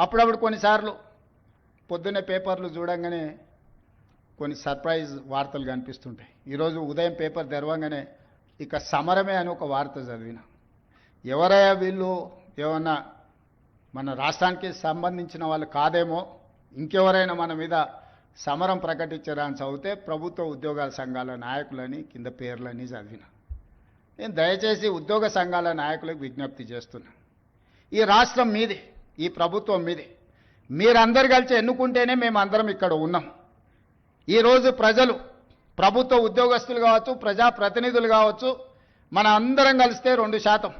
అప్పుడప్పుడు కొన్నిసార్లు పొద్దున్నే పేపర్లు చూడంగానే కొన్ని సర్ప్రైజ్ వార్తలు కనిపిస్తుంటాయి. ఈరోజు ఉదయం పేపర్ తెరవంగానే ఇక సమరమే అని ఒక వార్త చదివిన. ఎవరయ్యా వీళ్ళు? ఏమన్నా మన రాష్ట్రానికి సంబంధించిన వాళ్ళు కాదేమో? ఇంకెవరైనా మన మీద సమరం ప్రకటించారా అని చదివితే ప్రభుత్వ ఉద్యోగాల సంఘాల నాయకులని కింద పేర్లని చదివిన. నేను దయచేసి ఉద్యోగ సంఘాల నాయకులకు విజ్ఞప్తి చేస్తున్నా. ఈ రాష్ట్రం మీది. ఈ ప్రభుత్వం మీది. మీరందరు కలిసి ఎన్నుకుంటేనే మేము అందరం ఇక్కడ ఉన్నాం. ఈరోజు ప్రజలు ప్రభుత్వ ఉద్యోగస్తులు కావచ్చు ప్రజాప్రతినిధులు కావచ్చు మన అందరం కలిస్తే రెండు శాతం.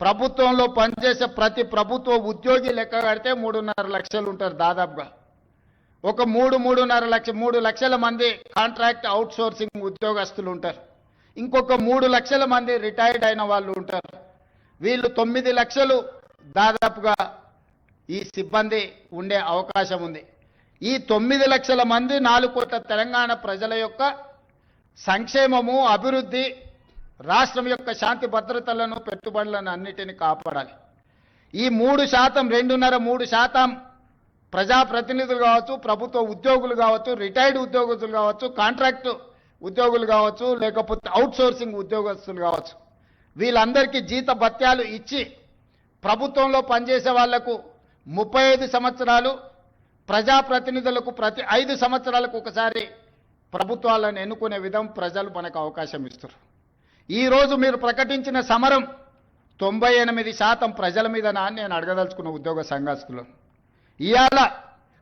ప్రభుత్వంలో పనిచేసే ప్రతి ప్రభుత్వ ఉద్యోగి లెక్క కడితే మూడున్నర లక్షలు ఉంటారు దాదాపుగా. ఒక మూడు మూడున్నర లక్ష మూడు లక్షల మంది కాంట్రాక్ట్ అవుట్సోర్సింగ్ ఉద్యోగస్తులు ఉంటారు. ఇంకొక మూడు లక్షల మంది రిటైర్డ్ అయిన వాళ్ళు ఉంటారు. వీళ్ళు తొమ్మిది లక్షలు దాదాపుగా ఈ సిబ్బంది ఉండే అవకాశం ఉంది. ఈ తొమ్మిది లక్షల మంది నాలుగు కోట్ల తెలంగాణ ప్రజల యొక్క సంక్షేమము అభివృద్ధి రాష్ట్రం యొక్క శాంతి భద్రతలను పెట్టుబడులను అన్నిటిని కాపాడాలి. ఈ మూడు శాతం రెండున్నర మూడు శాతం ప్రజాప్రతినిధులు కావచ్చు ప్రభుత్వ ఉద్యోగులు కావచ్చు రిటైర్డ్ ఉద్యోగస్తులు కావచ్చు కాంట్రాక్ట్ ఉద్యోగులు కావచ్చు లేకపోతే అవుట్సోర్సింగ్ ఉద్యోగస్తులు కావచ్చు. వీళ్ళందరికీ జీత భత్యాలు ఇచ్చి ప్రభుత్వంలో పనిచేసే వాళ్ళకు ముప్పై ఐదు సంవత్సరాలు ప్రజాప్రతినిధులకు ప్రతి ఐదు సంవత్సరాలకు ఒకసారి ప్రభుత్వాలను ఎన్నుకునే విధం ప్రజలు మనకు అవకాశం ఇస్తారు ఈరోజు మీరు ప్రకటించిన సమరం తొంభై ఎనిమిది శాతం ప్రజల మీద అని నేను అడగదలుచుకున్న ఉద్యోగ సంఘస్థులు. ఇవాళ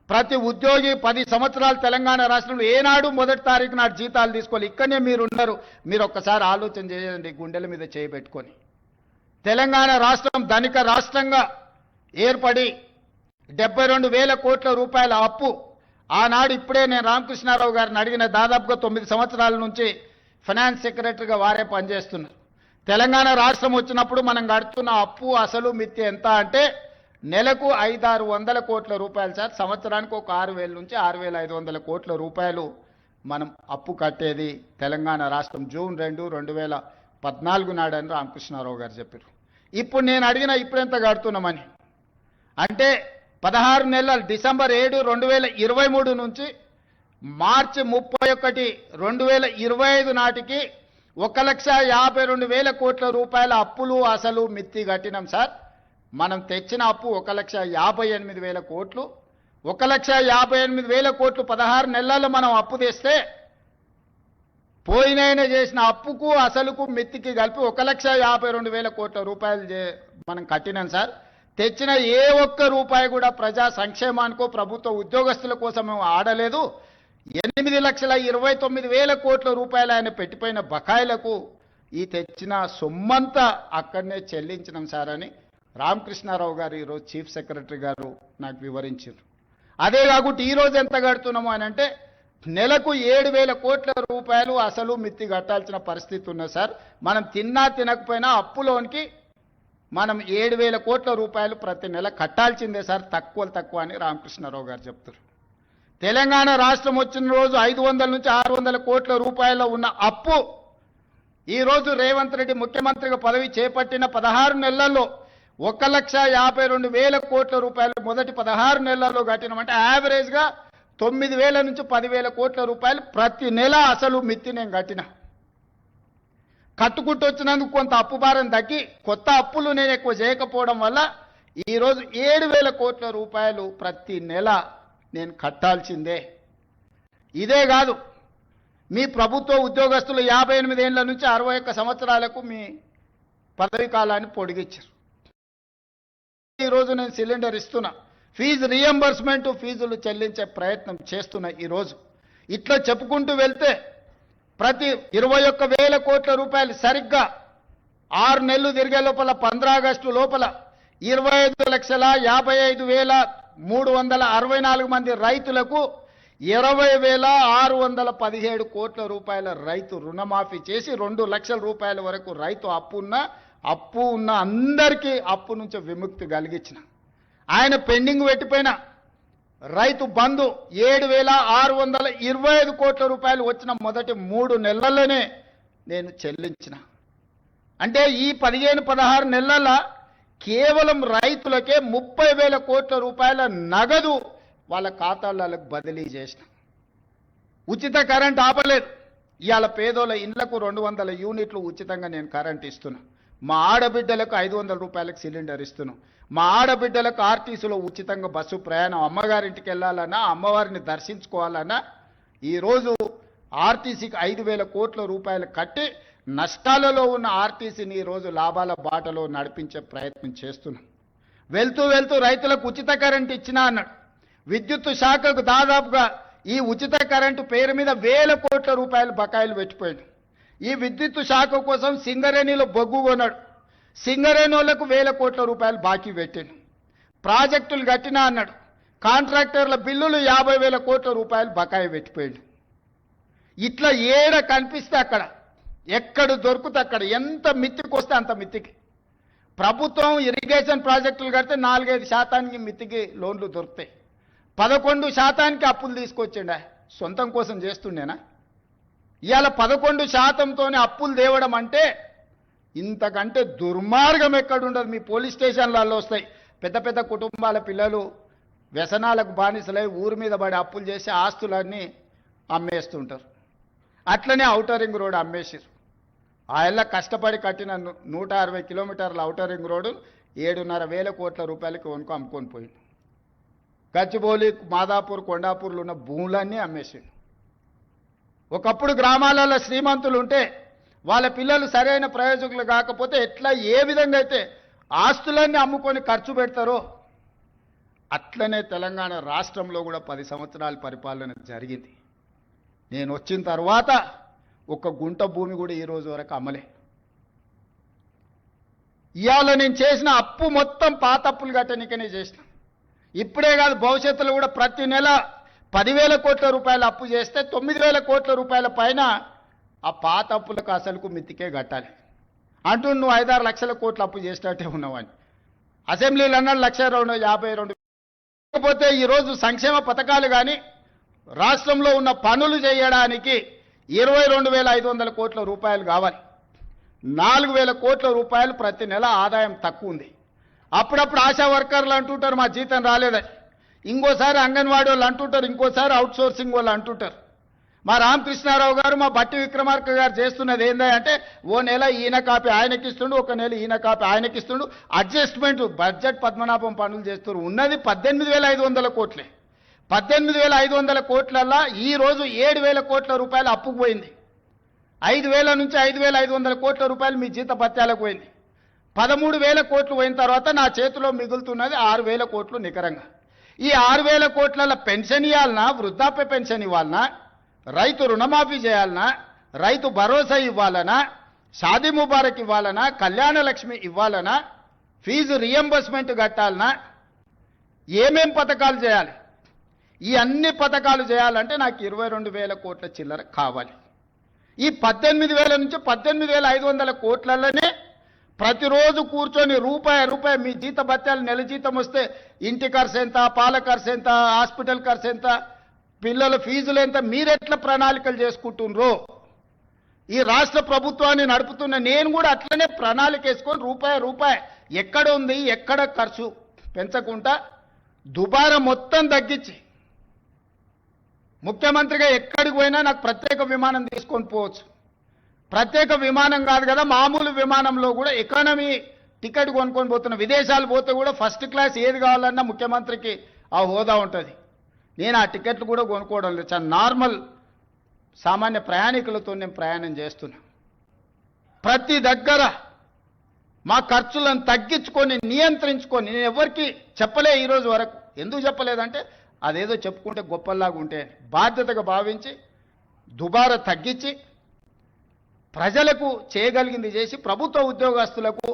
ప్రతి ఉద్యోగి పది సంవత్సరాలు తెలంగాణ రాష్ట్రంలో ఏనాడు మొదటి తారీఖు నాడు జీతాలు తీసుకోవాలి ఇక్కడనే మీరున్నారు మీరు ఒక్కసారి ఆలోచన చేయండి గుండెల మీద చేయబెట్టుకొని తెలంగాణ రాష్ట్రం ధనిక రాష్ట్రంగా ఏర్పడి డెబ్బై రెండు వేల కోట్ల రూపాయల అప్పు ఆనాడు ఇప్పుడే నేను రామకృష్ణారావు గారిని అడిగిన దాదాపుగా తొమ్మిది సంవత్సరాల నుంచి ఫైనాన్స్ సెక్రటరీగా వారే పనిచేస్తున్నారు. తెలంగాణ రాష్ట్రం వచ్చినప్పుడు మనం కడుతున్న అప్పు అసలు మిత్తి ఎంత అంటే నెలకు ఐదారు వందల కోట్ల రూపాయలు సార్. సంవత్సరానికి ఒక ఆరు వేల నుంచి ఆరు వేల ఐదు వందల కోట్ల రూపాయలు మనం అప్పు కట్టేది తెలంగాణ రాష్ట్రం జూన్ రెండు రెండు వేల పద్నాలుగు నాడని రామకృష్ణారావు గారు చెప్పారు. ఇప్పుడు నేను అడిగిన ఇప్పుడు ఎంత కడుతున్నామని? అంటే పదహారు నెలలు డిసెంబర్ ఏడు రెండు వేల ఇరవై మూడు నుంచి మార్చి ముప్పై ఒకటి రెండు వేల ఇరవై ఐదు నాటికి ఒక లక్ష యాభై రెండు వేల కోట్ల రూపాయల అప్పులు అసలు మిత్తి కట్టినాం సార్. మనం తెచ్చిన అప్పు ఒక లక్ష యాభై ఎనిమిది వేల కోట్లు. ఒక లక్ష యాభై ఎనిమిది వేల కోట్లు పదహారు నెలల్లో మనం అప్పు తెస్తే పోయినైనా చేసిన అప్పుకు అసలుకు మిత్తికి కలిపి ఒక లక్ష యాభై రెండు వేల కోట్ల రూపాయలు మనం కట్టినాం సార్. తెచ్చిన ఏ ఒక్క రూపాయి కూడా ప్రజా సంక్షేమానికో ప్రభుత్వ ఉద్యోగస్తుల కోసం మేము ఆడలేదు. ఎనిమిది లక్షల ఇరవై తొమ్మిది వేల కోట్ల రూపాయలు ఆయన పెట్టిపోయిన బకాయిలకు ఈ తెచ్చిన సొమ్మంతా అక్కడనే చెల్లించినాం సార్ అని రామకృష్ణారావు గారు ఈరోజు చీఫ్ సెక్రటరీ గారు నాకు వివరించారు. అదే కాకుండా ఈరోజు ఎంత కడుతున్నాము అని అంటే నెలకు ఏడు వేల కోట్ల రూపాయలు అసలు మిత్తి కట్టాల్సిన పరిస్థితి ఉన్నది సార్ మనం తిన్నా తినకపోయినా అప్పులోనికి మనం ఏడు వేల కోట్ల రూపాయలు ప్రతి నెల కట్టాల్సిందే సార్ తక్కువ తక్కువ అని రామకృష్ణారావు గారు చెప్తారు తెలంగాణ రాష్ట్రం వచ్చిన రోజు ఐదు వందల నుంచి ఆరు వందల కోట్ల రూపాయల ఉన్న అప్పు ఈరోజు రేవంత్ రెడ్డి ముఖ్యమంత్రిగా పదవి చేపట్టిన పదహారు నెలల్లో ఒక లక్ష యాభై రెండు వేల కోట్ల రూపాయలు మొదటి పదహారు నెలల్లో కట్టినామంటే యావరేజ్గా తొమ్మిది వేల నుంచి పదివేల కోట్ల రూపాయలు ప్రతి నెల అసలు మిత్తి నేను కట్టిన. కట్టుకుంటూ వచ్చినందుకు కొంత అప్పు భారం తగ్గి కొత్త అప్పులు నేను ఎక్కువ చేయకపోవడం వల్ల ఈరోజు ఏడు వేల కోట్ల రూపాయలు ప్రతి నెల నేను కట్టాల్సిందే. ఇదే కాదు మీ ప్రభుత్వ ఉద్యోగస్తులు యాభై ఎనిమిది ఏళ్ళ నుంచి అరవై ఒక్క సంవత్సరాలకు మీ పదవి కాలాన్ని పొడిగించారు. ఈరోజు నేను సిలిండర్ ఇస్తున్నా. ఫీజు రియంబర్స్మెంట్ ఫీజులు చెల్లించే ప్రయత్నం చేస్తున్న ఈరోజు ఇట్లా చెప్పుకుంటూ వెళ్తే ప్రతి ఇరవై ఒక్క వేల కోట్ల రూపాయలు సరిగ్గా ఆరు నెలలు తిరిగే లోపల పంద్రా ఆగస్టు లోపల ఇరవై ఐదు లక్షల యాభై ఐదు వేల మూడు వందల అరవై నాలుగు మంది రైతులకు ఇరవై వేల ఆరు వందల పదిహేడు కోట్ల రూపాయల రైతు రుణమాఫీ చేసి రెండు లక్షల రూపాయల వరకు రైతు అప్పు ఉన్న అప్పు ఉన్న అందరికీ అప్పు నుంచి విముక్తి కలిగించిన. ఆయన పెండింగ్ పెట్టిపోయిన రైతు బంధు ఏడు వేల ఆరు వందల ఇరవై ఐదు కోట్ల రూపాయలు వచ్చిన మొదటి మూడు నెలల్లోనే నేను చెల్లించిన. అంటే ఈ పదిహేను పదహారు నెలల కేవలం రైతులకే ముప్పై వేల కోట్ల రూపాయల నగదు వాళ్ళ ఖాతాలకు బదిలీ చేసిన. ఉచిత కరెంట్ ఆపలేదు. ఇవాళ పేదోళ్ళ ఇండ్లకు రెండు వందల యూనిట్లు ఉచితంగా నేను కరెంట్ ఇస్తున్నా. మా ఆడబిడ్డలకు ఐదు వందల రూపాయలకు సిలిండర్ ఇస్తున్నాం. మా ఆడబిడ్డలకు ఆర్టీసీలో ఉచితంగా బస్సు ప్రయాణం అమ్మగారింటికి వెళ్ళాలన్నా అమ్మవారిని దర్శించుకోవాలన్నా ఈరోజు ఆర్టీసీకి ఐదు వేల కోట్ల రూపాయలు కట్టి నష్టాలలో ఉన్న ఆర్టీసీని ఈరోజు లాభాల బాటలో నడిపించే ప్రయత్నం చేస్తున్నాం. వెళ్తూ వెళ్తూ రైతులకు ఉచిత కరెంట్ ఇచ్చినా అన్నాడు. విద్యుత్ శాఖకు దాదాపుగా ఈ ఉచిత కరెంటు పేరు మీద వేల కోట్ల రూపాయలు బకాయిలు పెట్టిపోయాడు. ఈ విద్యుత్ శాఖ కోసం సింగరేణిలో బొగ్గు కొన్నాడు. సింగరేణి వేల కోట్ల రూపాయలు బాకీ పెట్టాడు. ప్రాజెక్టులు కట్టినా అన్నాడు. కాంట్రాక్టర్ల బిల్లులు యాభై వేల కోట్ల రూపాయలు బకాయి పెట్టిపోయాడు. ఇట్లా ఏడ కనిపిస్తే అక్కడ ఎక్కడ దొరుకుతే అక్కడ ఎంత మిత్తికి వస్తే అంత మిత్తికి. ప్రభుత్వం ఇరిగేషన్ ప్రాజెక్టులు కడితే నాలుగైదు శాతానికి మిత్తికి లోన్లు దొరుకుతాయి. పదకొండు శాతానికి అప్పులు తీసుకొచ్చిండే? సొంతం కోసం చేస్తుండేనా? ఇవాళ పదకొండు శాతంతోనే అప్పులు తేవడం అంటే ఇంతకంటే దుర్మార్గం ఎక్కడుండదు. మీ పోలీస్ స్టేషన్లలో వస్తాయి. పెద్ద పెద్ద కుటుంబాల పిల్లలు వ్యసనాలకు బానిసలై ఊరి మీద పడి అప్పులు చేసి ఆస్తులన్నీ అమ్మేస్తుంటారు. అట్లనే ఔటర్ రింగ్ రోడ్ అమ్మేసారు ఆ కష్టపడి కట్టిన నూట అరవై కిలోమీటర్ల ఔటర్ రింగ్ రోడ్డు ఏడున్నర వేల కోట్ల రూపాయలకి వనుకు అమ్ముకొని పోయింది. గచ్చిబౌలి మాదాపూర్ కొండాపూర్లు ఉన్న భూములన్నీ అమ్మేసిండు ఒకప్పుడు గ్రామాలలో శ్రీమంతులు ఉంటే వాళ్ళ పిల్లలు సరైన ప్రయోజకులు కాకపోతే ఎట్లా ఏ విధంగా అయితే ఆస్తులన్నీ అమ్ముకొని ఖర్చు పెడతారో అట్లనే తెలంగాణ రాష్ట్రంలో కూడా పది సంవత్సరాల పరిపాలన జరిగింది. నేను వచ్చిన తర్వాత ఒక గుంట భూమి కూడా ఈ రోజు వరకు అమ్మలే. ఇవాళ నేను చేసిన అప్పు మొత్తం పాత అప్పులు కట్టనికనే చేసిన. ఇప్పుడే కాదు భవిష్యత్తులో కూడా ప్రతి నెల పదివేల కోట్ల రూపాయల అప్పు చేస్తే తొమ్మిది వేల కోట్ల రూపాయల పైన ఆ పాత అప్పులకు అసలుకు మిత్తికే కట్టాలి. అంటూ నువ్వు ఐదారు లక్షల కోట్ల అప్పు చేసినట్టే ఉన్నావని అసెంబ్లీలో అన్నాడు లక్ష రెండు యాభై రెండు. లేకపోతే ఈరోజు సంక్షేమ పథకాలు కానీ రాష్ట్రంలో ఉన్న పనులు చేయడానికి ఇరవై రెండు వేల ఐదు వందల కోట్ల రూపాయలు కావాలి. నాలుగు వేల కోట్ల రూపాయలు ప్రతి నెల ఆదాయం తక్కువ ఉంది. అప్పుడప్పుడు ఆశా వర్కర్లు అంటుంటారు మా జీతం రాలేదని. ఇంకోసారి అంగన్వాడీ వాళ్ళు అంటుంటారు ఇంకోసారి అవుట్సోర్సింగ్ వాళ్ళు అంటుంటారు. మా రామకృష్ణారావు గారు మా బట్టి విక్రమార్క గారు చేస్తున్నది ఏంటంటే ఓ నెల ఈయన కాపీ ఆయనకిస్తుండు ఒక నెల ఈయన కాపీ ఆయనకిస్తుండు అడ్జస్ట్మెంట్ బడ్జెట్ పద్మనాభం పనులు చేస్తున్నారు. ఉన్నది పద్దెనిమిది వేల ఐదు వందల కోట్లే. పద్దెనిమిది వేల ఐదు వందల కోట్లల్లా ఈరోజు ఏడు వేల కోట్ల రూపాయలు అప్పుకు పోయింది. ఐదు వేల నుంచి ఐదు వేల ఐదు వందల కోట్ల రూపాయలు మీ జీత భత్యాలకు పోయింది. పదమూడు వేల కోట్లు పోయిన తర్వాత నా చేతిలో మిగులుతున్నది ఆరు వేల కోట్లు నికరంగా. ఈ ఆరు వేల కోట్ల పెన్షన్ ఇవ్వాలనా వృద్ధాప్య పెన్షన్ ఇవ్వాలనా? రైతు రుణమాఫీ చేయాలనా? రైతు భరోసా ఇవ్వాలనా? షాదీ ముబారక్ ఇవ్వాలనా? కళ్యాణ లక్ష్మి ఇవ్వాలనా? ఫీజు రియంబర్స్మెంట్ కట్టాలనా? ఏమేం పథకాలు చేయాలి? ఈ అన్ని పథకాలు చేయాలంటే నాకు ఇరవై రెండు వేల కోట్ల చిల్లర కావాలి. ఈ పద్దెనిమిది వేల నుంచి పద్దెనిమిది వేల ఐదు వందల కోట్లలోనే ప్రతిరోజు కూర్చొని రూపాయి రూపాయి మీ జీత భత్యాలు నెల జీతం వస్తే ఇంటి ఖర్చు ఎంత పాల ఖర్చు ఎంత హాస్పిటల్ ఖర్చు ఎంత పిల్లల ఫీజులు ఎంత మీరెట్లా ప్రణాళికలు చేసుకుంటున్నారు ఈ రాష్ట్ర ప్రభుత్వాన్ని నడుపుతున్న నేను కూడా అట్లనే ప్రణాళిక వేసుకొని రూపాయి రూపాయి ఎక్కడ ఉంది ఎక్కడ ఖర్చు పెంచకుండా దుబారా మొత్తం తగ్గించి ముఖ్యమంత్రిగా ఎక్కడికి పోయినా నాకు ప్రత్యేక విమానం తీసుకొని పోవచ్చు. ప్రత్యేక విమానం కాదు కదా మామూలు విమానంలో కూడా ఎకానమీ టికెట్ కొనుక్కొని పోతున్న విదేశాలు పోతే కూడా ఫస్ట్ క్లాస్ ఏది కావాలన్నా ముఖ్యమంత్రికి ఆ హోదా ఉంటుంది. నేను ఆ టికెట్లు కూడా కొనుక్కోవడం లేదు. చాలా నార్మల్ సామాన్య ప్రయాణికులతో నేను ప్రయాణం చేస్తున్నా. ప్రతి దగ్గర మా ఖర్చులను తగ్గించుకొని నియంత్రించుకొని నేను ఎవరికి చెప్పలే ఈరోజు వరకు. ఎందుకు చెప్పలేదంటే అదేదో చెప్పుకుంటే గొప్పలాగా ఉంటే బాధ్యతగా భావించి దుబారా తగ్గించి ప్రజలకు చేయగలిగింది చేసి ప్రభుత్వ ఉద్యోగస్తులకు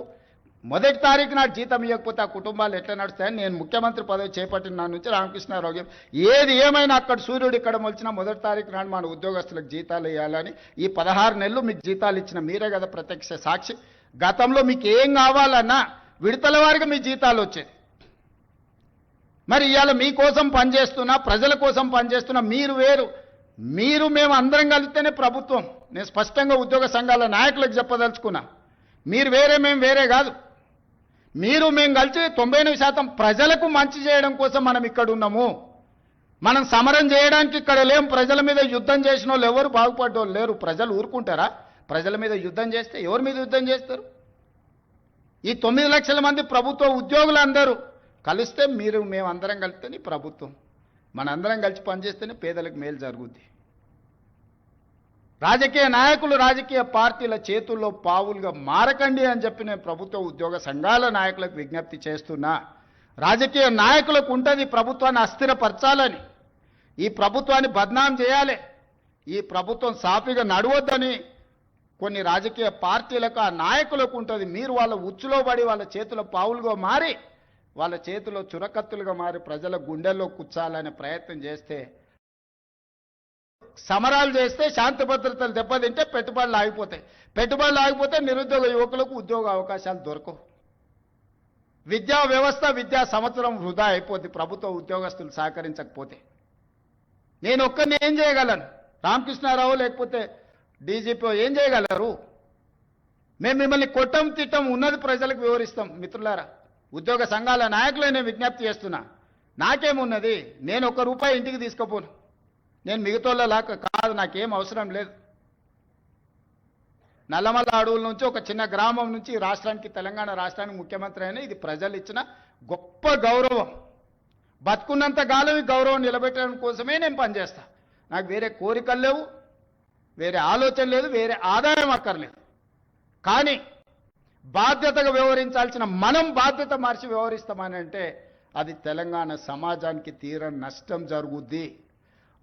మొదటి తారీఖు నాడు జీతం ఇవ్వకపోతే ఆ కుటుంబాలు ఎట్లా నడుస్తాయని నేను ముఖ్యమంత్రి పదవి చేపట్టిన నా నుంచి రామకృష్ణారావు గారు ఏది ఏమైనా అక్కడ సూర్యుడు ఇక్కడ మొలిచినా మొదటి తారీఖు నాడు మన ఉద్యోగస్తులకు జీతాలు ఇవ్వాలని ఈ పదహారు నెలలు మీకు జీతాలు ఇచ్చిన మీరే కదా ప్రత్యక్ష సాక్షి. గతంలో మీకు ఏం కావాలన్నా విడతల వారికి మీ జీతాలు వచ్చేది. మరి ఇవాళ మీకోసం పనిచేస్తున్నా ప్రజల కోసం పనిచేస్తున్నా మీరు వేరు. మీరు మేము అందరం కలిస్తేనే ప్రభుత్వం. నేను స్పష్టంగా ఉద్యోగ సంఘాల నాయకులకు చెప్పదలుచుకున్నా. మీరు వేరే మేము వేరే కాదు. మీరు మేము కలిసి తొంభై ఎనిమిది శాతం ప్రజలకు మంచి చేయడం కోసం మనం ఇక్కడ ఉన్నాము. మనం సమరం చేయడానికి ఇక్కడ లేం. ప్రజల మీద యుద్ధం చేసిన వాళ్ళు ఎవరు బాగుపడ్డోళ్ళు లేరు. ప్రజలు ఊరుకుంటారా? ప్రజల మీద యుద్ధం చేస్తే ఎవరి మీద యుద్ధం చేస్తారు? ఈ తొమ్మిది లక్షల మంది ప్రభుత్వ ఉద్యోగులు అందరూ కలిస్తే మీరు మేమందరం కలిస్తేనే ప్రభుత్వం. మనందరం కలిసి పనిచేస్తేనే పేదలకు మేలు జరుగుద్ది. రాజకీయ నాయకులు రాజకీయ పార్టీల చేతుల్లో పావులుగా మారకండి అని చెప్పి నేను ప్రభుత్వ ఉద్యోగ సంఘాల నాయకులకు విజ్ఞప్తి చేస్తున్నా. రాజకీయ నాయకులకు ఉంటుంది ప్రభుత్వాన్ని అస్థిరపరచాలని. ఈ ప్రభుత్వాన్ని బద్నాం చేయాలి. ఈ ప్రభుత్వం సాఫీగా నడవద్దని కొన్ని రాజకీయ పార్టీలకు ఆ నాయకులకు ఉంటుంది. మీరు వాళ్ళ ఉచ్చులో పడి వాళ్ళ చేతుల పావులుగా మారి వాళ్ళ చేతిలో చురకత్తులుగా మారి ప్రజల గుండెల్లో కూర్చాలనే ప్రయత్నం చేస్తే సమరాలు చేస్తే శాంతి భద్రతలు దెబ్బతింటే పెట్టుబడులు ఆగిపోతాయి. పెట్టుబడులు ఆగిపోతే నిరుద్యోగ యువకులకు ఉద్యోగ అవకాశాలు దొరకవు. విద్యా వ్యవస్థ విద్యా సంవత్సరం వృధా అయిపోద్ది. ప్రభుత్వ ఉద్యోగస్తులు సహకరించకపోతే. నేను ఒక్కరిని ఏం చేయగలను? రామకృష్ణారావు లేకపోతే డీజీపీ ఏం చేయగలరు? మేము మిమ్మల్ని కొట్టం తిట్టం ఉన్నది ప్రజలకు వివరిస్తాం. మిత్రులారా ఉద్యోగ సంఘాల నాయకులే నేను విజ్ఞప్తి చేస్తున్నా. నాకేమున్నది? నేను ఒక్క రూపాయి ఇంటికి తీసుకుపోను. నేను మిగతాలాగా కాదు నాకేం అవసరం లేదు. నల్లమల్ల అడవుల నుంచి ఒక చిన్న గ్రామం నుంచి రాష్ట్రానికి తెలంగాణ రాష్ట్రానికి ముఖ్యమంత్రి అయిన ఇది ప్రజలు ఇచ్చిన గొప్ప గౌరవం. బతుకున్నంత కాలం ఈ గౌరవం నిలబెట్టడం కోసమే నేను పనిచేస్తా. నాకు వేరే కోరికలు లేవు వేరే ఆలోచన లేదు వేరే ఆదాయం అక్కర్లేదు. కానీ బాధ్యతగా వ్యవహరించాల్సిన మనం బాధ్యత మార్చి వ్యవహరిస్తామని అంటే అది తెలంగాణ సమాజానికి తీర నష్టం జరుగుద్ది.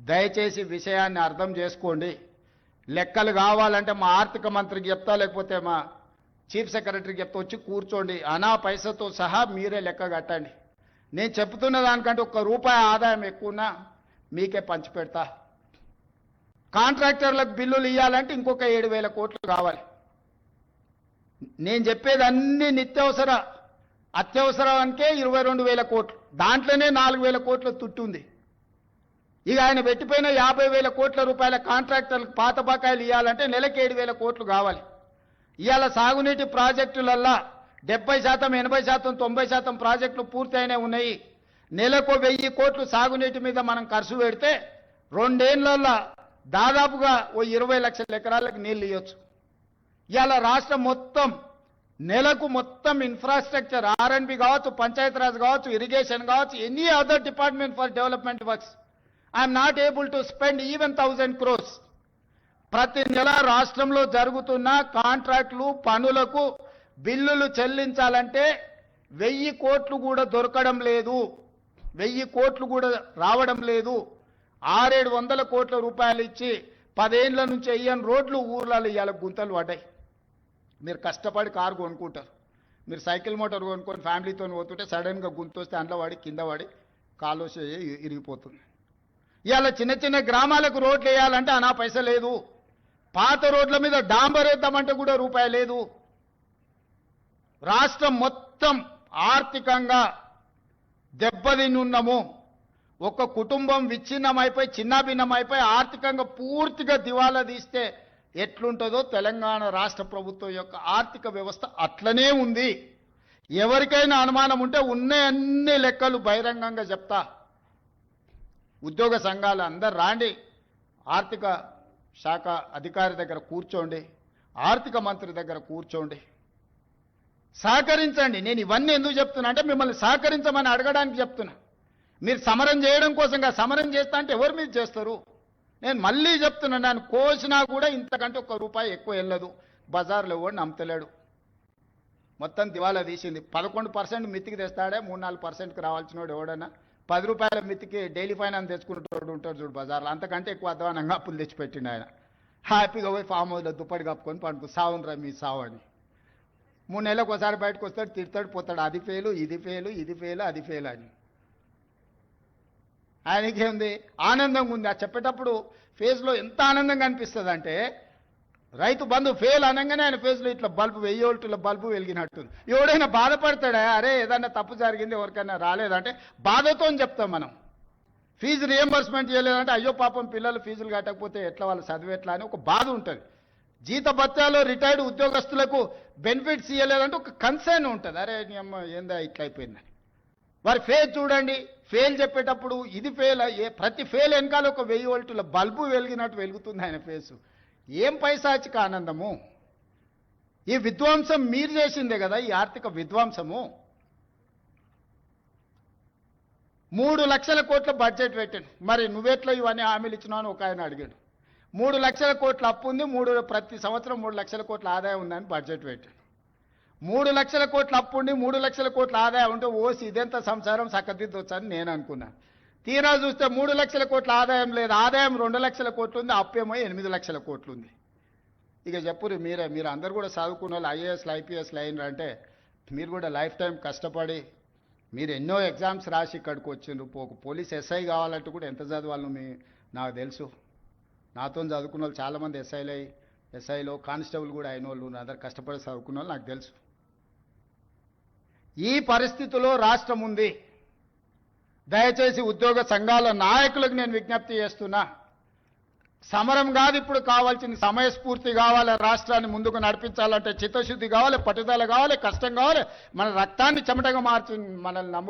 దయచేసి విషయాన్ని అర్థం చేసుకోండి. లెక్కలు కావాలంటే మా ఆర్థిక మంత్రికి చెప్తా లేకపోతే మా చీఫ్ సెక్రటరీకి చెప్తా వచ్చి కూర్చోండి. అనా పైసతో సహా మీరే లెక్క కట్టండి. నేను చెప్తున్న దానికంటే ఒక్క రూపాయి ఆదాయం ఎక్కువన్నా మీకే పంచిపెడతా కాంట్రాక్టర్లకు బిల్లులు ఇవ్వాలంటే ఇంకొక ఏడు వేల కోట్లు కావాలి. నేను చెప్పేది అన్ని నిత్యవసర అత్యవసరానికే ఇరవై రెండు వేల కోట్లు. దాంట్లోనే నాలుగు వేల కోట్ల తుట్టుంది ఇక ఆయన పెట్టిపోయిన యాభై వేల కోట్ల రూపాయల కాంట్రాక్టర్లకు పాత బకాయిలు ఇవ్వాలంటే నెలకి ఏడు వేల కోట్లు కావాలి. ఇవాళ సాగునీటి ప్రాజెక్టులల్లా డెబ్బై శాతం ఎనభై శాతం తొంభై శాతం ప్రాజెక్టులు పూర్తయినే ఉన్నాయి. నెలకు వెయ్యి కోట్లు సాగునీటి మీద మనం ఖర్చు పెడితే రెండేళ్ళలో దాదాపుగా ఓ ఇరవై లక్షల ఎకరాలకు నీళ్ళు ఇవ్వచ్చు. ఇవాళ రాష్ట్రం మొత్తం నెలకు మొత్తం ఇన్ఫ్రాస్ట్రక్చర్ ఆర్ఎన్బి కావచ్చు పంచాయతీరాజ్ కావచ్చు ఇరిగేషన్ కావచ్చు any other department for development works I'm not able to spend even thousand crores ప్రతి నెల రాష్ట్రంలో జరుగుతున్న కాంట్రాక్టులు పనులకు బిల్లులు చెల్లించాలంటే వెయ్యి కోట్లు కూడా దొరకడం లేదు. వెయ్యి కోట్లు కూడా రావడం లేదు. ఆరేడు వందల కోట్ల రూపాయలు ఇచ్చి పదేండ్ల నుంచి వెయ్యని రోడ్లు ఊర్లలో ఇవాళ గుంతలు పడ్డాయి. మీరు కష్టపడి కారు కొనుక్కుంటారు. మీరు సైకిల్ మోటార్ కొనుక్కొని ఫ్యామిలీతో పోతుంటే సడన్గా గుంత వస్తే అందులో పడి కింద పడి కాలు ఇరిగిపోతుంది. ఇవాళ చిన్న చిన్న గ్రామాలకు రోడ్లు వేయాలంటే అనా పైస లేదు. పాత రోడ్ల మీద డాంబర్ వేద్దామంటే కూడా రూపాయి లేదు. రాష్ట్రం మొత్తం ఆర్థికంగా దెబ్బతిని ఉన్నాము ఒక కుటుంబం విచ్ఛిన్నమైపోయి చిన్నాభిన్నమైపోయి ఆర్థికంగా పూర్తిగా దివాలా తీస్తే ఎట్లుంటుందో తెలంగాణ రాష్ట్ర ప్రభుత్వం యొక్క ఆర్థిక వ్యవస్థ అట్లనే ఉంది. ఎవరికైనా అనుమానం ఉంటే ఉన్న లెక్కలు బహిరంగంగా చెప్తా. ఉద్యోగ సంఘాలు అందరు రాండి. ఆర్థిక శాఖ అధికారి దగ్గర కూర్చోండి. ఆర్థిక మంత్రి దగ్గర కూర్చోండి. సహకరించండి. నేను ఇవన్నీ ఎందుకు చెప్తున్నా అంటే మిమ్మల్ని సహకరించమని అడగడానికి చెప్తున్నా. మీరు సమరం చేయడం కోసంగా సమరం చేస్తా అంటే ఎవరు మీరు చేస్తారు? నేను మళ్ళీ చెప్తున్నా నేను కోసినా కూడా ఇంతకంటే ఒక్క రూపాయి ఎక్కువ వెళ్ళదు. బజార్లో ఎవడు నమ్మతలేడు. మొత్తం దివాలా తీసింది. పదకొండు పర్సెంట్ మిత్తికి తెస్తాడే మూడు నాలుగు పర్సెంట్కి రావాల్సిన వాడు ఎవడన్నా? పది రూపాయల మిత్తికి డైలీ ఫైనాన్స్ తెచ్చుకుంటాడు ఉంటాడు చూడు బజార్లో. అంతకంటే ఎక్కువ అధ్వానంగా అప్పులు తెచ్చిపెట్టిండు ఆయన. హ్యాపీగా పోయి ఫామ్ హౌస్లో దుప్పటి కప్పుకొని పండుకు. సావును రా మీ సావు అని. మూడు నెలలకు ఒకసారి బయటకు వస్తాడు తిడతాడు పోతాడు. అది ఫెయిలు ఇది ఫెయిలు ఇది ఫెయిలు అది ఫెయిల్ అని. ఆయనకేముంది? ఆనందంగా ఉంది. ఆ చెప్పేటప్పుడు ఫేస్లో ఎంత ఆనందంగా అనిపిస్తుంది అంటే రైతు బంధు ఫెయిల్ అనగానే ఆయన ఫేస్లో ఇట్లా బల్బు వెయ్యి వోల్టుల బల్బు వెలిగినట్టుంది. ఎవడైనా బాధపడతాడా? అరే ఏదన్నా తప్పు జరిగింది ఎవరికైనా రాలేదంటే బాధతో చెప్తాం మనం. ఫీజు రియంబర్స్మెంట్ చేయలేదంటే అయ్యో పాపం పిల్లలు ఫీజులు కట్టకపోతే ఎట్లా వాళ్ళు చదివేట్లా అని ఒక బాధ ఉంటుంది. జీత భత్యాలు రిటైర్డ్ ఉద్యోగస్తులకు బెనిఫిట్స్ ఇవ్వలేదంటే ఒక కన్సర్న్ ఉంటుంది. అరే అమ్మ ఏందా ఇట్లా అయిపోయిందని. వారి ఫెయిల్ చూడండి. ఫెయిల్ చెప్పేటప్పుడు ఇది ఫెయిల్ ఏ ప్రతి ఫెయిల్ వెనకాల ఒక వెయ్యి వోల్టుల బల్బు వెలిగినట్టు వెలుగుతుంది ఆయన ఫేసు ఏం పైశాచిక ఆనందము? ఈ విధ్వంసం మీరు చేసిందే కదా ఈ ఆర్థిక విధ్వంసము మూడు లక్షల కోట్ల బడ్జెట్ పెట్టాను. మరి నువ్వెట్లా ఇవన్నీ హామీలు ఇచ్చినావు అని ఒక ఆయన అడిగాడు. మూడు లక్షల కోట్ల అప్పు ఉంది మూడు ప్రతి సంవత్సరం మూడు లక్షల కోట్ల ఆదాయం ఉందని బడ్జెట్ పెట్టాను. మూడు లక్షల కోట్ల అప్పు ఉండి మూడు లక్షల కోట్ల ఆదాయం ఉంటే ఓసి ఇదెంత సంసారం సక్కదిద్దొచ్చని నేను అనుకున్నాను. తీరా చూస్తే మూడు లక్షల కోట్ల ఆదాయం లేదు. ఆదాయం రెండు లక్షల కోట్లు ఉంది అప్పేమో ఎనిమిది లక్షల కోట్లు ఉంది. ఇక చెప్పురు మీరే మీరు అందరు కూడా చదువుకున్న వాళ్ళు ఐఏఎస్లు ఐపీఎస్లు అయినరు అంటే మీరు కూడా లైఫ్ టైం కష్టపడి మీరు ఎన్నో ఎగ్జామ్స్ రాసి ఇక్కడికి వచ్చిండ్రు. ఒక పోలీస్ ఎస్ఐ కావాలంటే కూడా ఎంత చదవాలను మీ నాకు తెలుసు. నాతో చదువుకున్న వాళ్ళు చాలామంది ఎస్ఐలు అయ్యి ఎస్ఐలో కానిస్టేబుల్ కూడా అయిన వాళ్ళు అందరు కష్టపడి చదువుకున్న వాళ్ళు నాకు తెలుసు. ఈ పరిస్థితిలో రాష్ట్రం ఉంది. దయచేసి ఉద్యోగ సంఘాల నాయకులకు నేను విజ్ఞప్తి చేస్తున్నా. సమరం కాదు ఇప్పుడు కావాల్సిన సమయస్ఫూర్తి కావాలి రాష్ట్రాన్ని ముందుకు నడిపించాలంటే చిత్తశుద్ధి కావాలి పట్టుదల కావాలి కష్టం కావాలి. మన రక్తాన్ని చెమటగా మార్చి మనల్ని